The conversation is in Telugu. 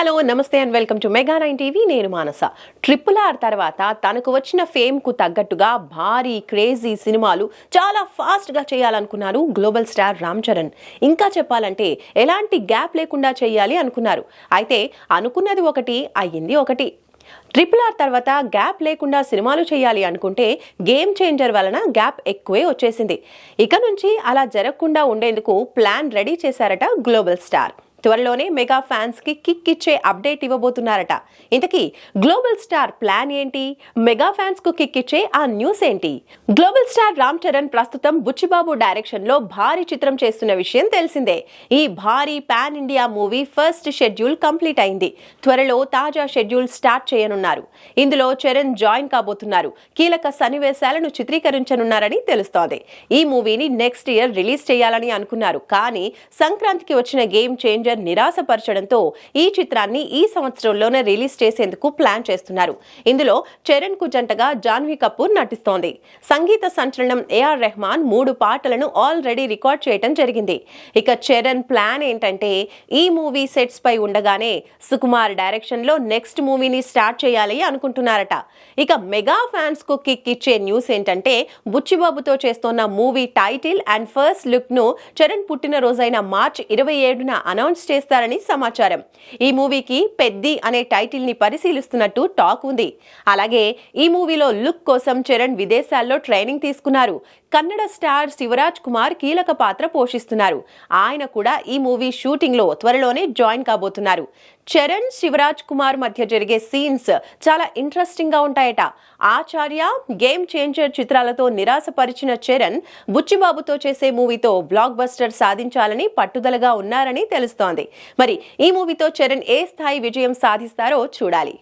Hello namaste and welcome to mega nine TV. నేను మానస. ట్రిపుల్ ఆర్ తర్వాత తనకు వచ్చిన ఫేమ్కు తగ్గట్టుగా భారీ క్రేజీ సినిమాలు చాలా ఫాస్ట్గా చేయాలనుకున్నారు గ్లోబల్ స్టార్ రామ్ చరణ్. ఇంకా చెప్పాలంటే ఎలాంటి గ్యాప్ లేకుండా చేయాలి అనుకున్నారు. అయితే అనుకున్నది ఒకటి అయ్యింది ఒకటి. ట్రిపుల్ ఆర్ తర్వాత గ్యాప్ లేకుండా సినిమాలు చేయాలి అనుకుంటే గేమ్ చేంజర్ వలన గ్యాప్ ఎక్కువే వచ్చేసింది. ఇక నుంచి అలా జరగకుండా ఉండేందుకు ప్లాన్ రెడీ చేశారట గ్లోబల్ స్టార్. త్వరలోనే మెగా ఫ్యాన్స్కి కిక్ ఇచ్చే అప్డేట్ ఇవ్వబోతున్నారట. ఇంతకీ గ్లోబల్ స్టార్ ప్లాన్ ఏంటి? మెగా ఫ్యాన్స్కు కిక్ ఇచ్చే ఆ న్యూస్ ఏంటి? గ్లోబల్ స్టార్ రామ్ చరణ్ ప్రస్తుతం బుచ్చిబాబు డైరెక్షన్లో భారీ చిత్రం చేస్తున్న విషయం తెలిసిందే. ఈ భారీ pan India movie first schedule complete అయింది. త్వరలో తాజా షెడ్యూల్ స్టార్ట్ చేయనున్నారు. ఇందులో చరణ్ జాయిన్ కాబోతున్నారు. కీలక సన్నివేశాలను చిత్రీకరించనున్నారని తెలుస్తోంది. ఈ మూవీని నెక్స్ట్ ఇయర్ రిలీజ్ చేయాలని అనుకున్నారు. కానీ సంక్రాంతికి వచ్చిన గేమ్ చేంజర్ నిరాశపరచడంతో ఈ చిత్రాన్ని ఈ సంవత్సరంలోనే రిలీజ్ చేసేందుకు ప్లాన్ చేస్తున్నారు. ఇందులో చరణ్కు జంటగా జాన్వీ కపూర్ నటిస్తోంది. సంగీత సంచలనం ఏఆర్ రెహమాన్ మూడు పాటలను ఆల్రెడీ రికార్డ్ చేయటం జరిగింది. ఇక చరణ్ ప్లాన్ ఏంటంటే ఈ మూవీ సెట్స్ పై ఉండగానే సుకుమార్ డైరెక్షన్లో నెక్స్ట్ మూవీని స్టార్ట్ చేయాలి అనుకుంటున్నారట. ఇక మెగా ఫ్యాన్స్కు కిక్ ఇచ్చే న్యూస్ ఏంటంటే బుచ్చిబాబుతో చేస్తోన్న మూవీ టైటిల్ అండ్ ఫస్ట్ లుక్ను చరణ్ పుట్టినరోజైన మార్చ్ ఇరవై ఏడున అనౌన్స్ చేస్తారని సమాచారం. ఈ మూవీకి పెద్ది అనే టైటిల్ని పరిశీలిస్తున్నట్టు టాక్ ఉంది. అలాగే ఈ మూవీలో లుక్ కోసం చరణ్ విదేశాల్లో ట్రైనింగ్ తీసుకున్నారు. కన్నడ స్టార్ శివరాజ్ కుమార్ కీలక పాత్ర పోషిస్తున్నారు. ఆయన కూడా ఈ మూవీ షూటింగ్లో త్వరలోనే జాయిన్ కాబోతున్నారు. చరణ్ శివరాజ్ కుమార్ మధ్య జరిగే సీన్స్ చాలా ఇంట్రెస్టింగ్గా ఉంటాయట. ఆచార్య గేమ్ చేంజర్ చిత్రాలతో నిరాశపరిచిన చరణ్ బుచ్చిబాబుతో చేసే మూవీతో బ్లాక్ బస్టర్ సాధించాలని పట్టుదలగా ఉన్నారని తెలుస్తోంది. మరి ఈ మూవీతో చరణ్ ఏ స్థాయి విజయం సాధిస్తారో చూడాలి.